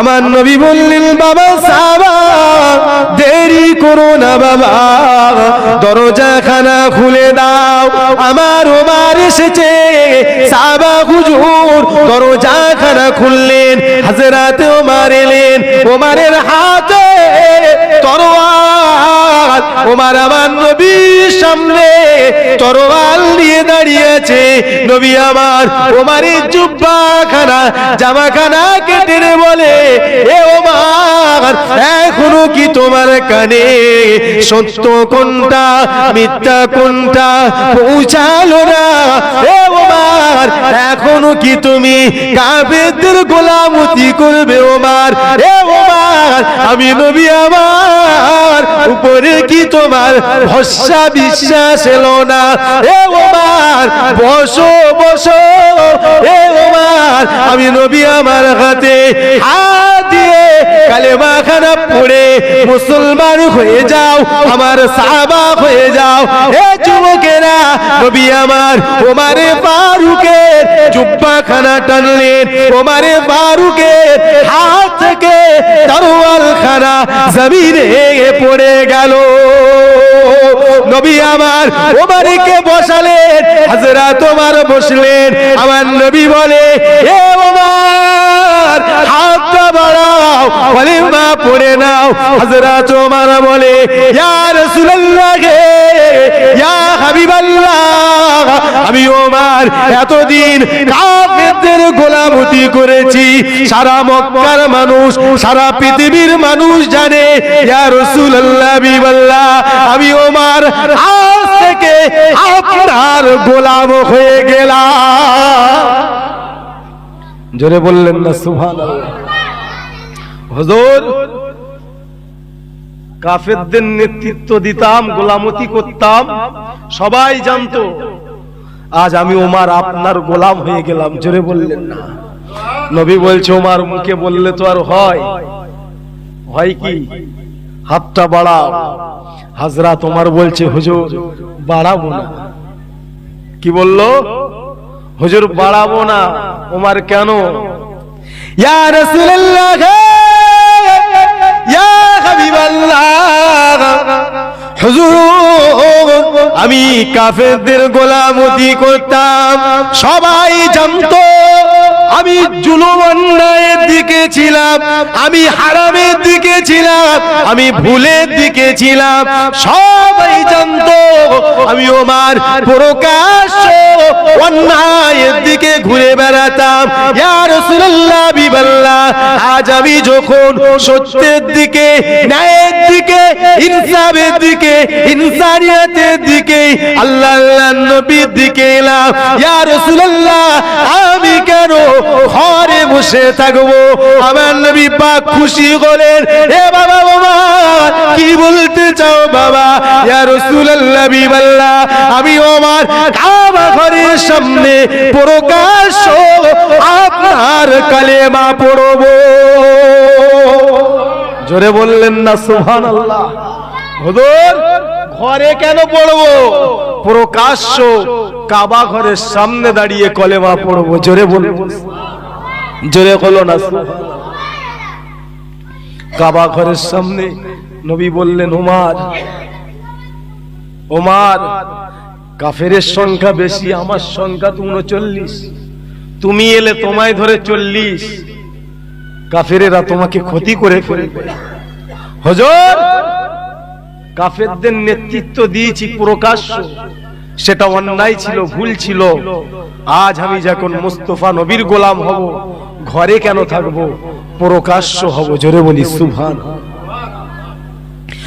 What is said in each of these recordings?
আমার নবী বললেন, বাবা, সাবা, দেরি করো না বাবা। দরজা খানা খুলে দাও। আমার ওমার এসেছে। সাবা হুজুর দরজা খানা খুললেন। হাজরাতে ওমার এলেন। ওমারের হাতে তরোয়াল। ওমার আমার নবীর সামনে তরোয়াল নিয়ে দাঁড়িয়েছে। নবী আমার ওমারের জুব্বা খানা জামা খানা কেটে বলে, এ ওমার, এখনও কি তোমার কানে? সত্য কোনটা, মিথ্যা কোনটা পৌঁছালো না? এ ওমার, এখনও কি তুমি কাবেদের গোলামতি করবে ওমার? এ ওমার, আমি নবী আমার উপরে কি তোমার ভরসা বিশ্বাস এলো না? এ ওমার বসো বসো। এ ওমার আমি নবী আমার হাতে কালেমা খানা পড়ে। মুসলমান হয়ে যাও, আমার সাহাবা হয়ে যাও। এ যুবকেরা নবী আমার, ওমারে ফারুকের জুব্বা খানা টানলেন। ওমারে ফারুকের হাত থেকে তরোয়াল খানা জমিনে পড়ে গেল। নবী আমার, ওমারিকে বসালেন হাজরা তোমার বসলেন। আমার নবী বলে, এ ওমার, হাতটা বাড়াও বলে মা পড়ে নাও। হাজরা তোমার বলে, ইয়া রাসূলুল্লাহ ইয়া হাবিবাল্লাহ আমি ওমার এতদিন কাফেরদের গোলামতি করেছি। সারা মক্কার মানুষ, সারা পৃথিবীর মানুষ জানে, ইয়া রাসূলুল্লাহ বিবাল্লাহ আমি ওমার আজ থেকে আপনার গোলাম হয়ে গেলাম। জোরে বললেন না, সুবহানাল্লাহ। হুজুর, কাফেরদের নেতৃত্ব দিতাম, গোলামতি করতাম, সবাই জানতো আজ আমি ওমার আপনার গোলাম হয়ে গেলাম। জোরে বললেন না। নবী বলছে ওমার মুখে বললে তো আর হয়। কি? হাতটা বাড়াও। হাজরা তোমার বলছে, হুজুর, বাড়াবো না। কি বলল? হুজুর, বাড়াবো না। ওমার কেন? ইয়া রাসূলুল্লাহ ইয়া হাবিবাল্লাহ। আমি কাফেরদের গোলামতি করতাম। সবাই আমি দিকে ছিলাম, আমি হারামের দিকে ছিলাম, আমি ভুলের দিকে ছিলাম। সবাই জানতো, আমি ওমার প্রকাশ্য অন্যায়ের দিকে ঘুরে বেড়াতাম। ইয়া রাসূলুল্লাহ বিবাল্লাহ আজ আমি যখন সত্যের দিকে, ন্যায়ের দিকে, ইনসাফের দিকে, ইনসানিয়াতের দিকে, আল্লাহ আল্লাহ নবীর দিকে এলাম, ইয়া রাসূলুল্লাহ, আমি কেন ঘরে বসে থাকব? আমার নবী পাক খুশি হলেন এ বাবা বাবা চাও বাবা, ইয়া রাসূলুল্লাহ বিবাল্লাহ আমি ওমার কাবা ঘরের সামনে প্রকাশ্য আপনার কালেমা পড়ব। জোরে বললেন না, সুবহানাল্লাহ। হুজুর, ঘরে কেন পড়ব? প্রকাশ্য কাবা ঘরের সামনে দাঁড়িয়ে কলেমা পড়ব। জোরে বলব জোরে হলো না। কাবা ঘরের সামনে নবী বললেন, ওমার ওমার, কাফেরের সংখ্যা বেশি, আমার সংখ্যা তো উনচল্লিশ। তুমি এলে তোমায় ধরে চল্লিশ। কাফেরেরা তোমাকে ক্ষতি করে হজর, কাফেরদের নেতৃত্ব দিয়েছি প্রকাশ্য। সেটা অন্যায় ছিল, ভুল ছিল। আজ আমি যখন মুস্তফা নবীর গোলাম হব, ঘরে কেন থাকব? প্রকাশ্য হব, জোরে বলি সুভান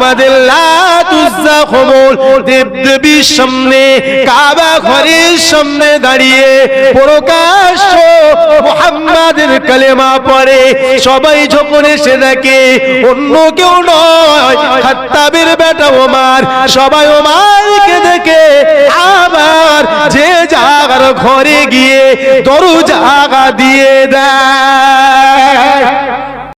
আমাদের লাতুজ্জা খবর দেব দেবীর সামনে, কাবা ঘরের সামনে দাঁড়িয়ে প্রকাশ্য মোহাম্মদের কালেমা পড়ে। সবাই যখন এসে দেখে, অন্য কেউ নয়, খাত্তাবের বেটা ওমার। সবাই ওমারকে দেখে, আবার যে জাগার ঘরে গিয়ে দরু জাগা দিয়ে দেয়।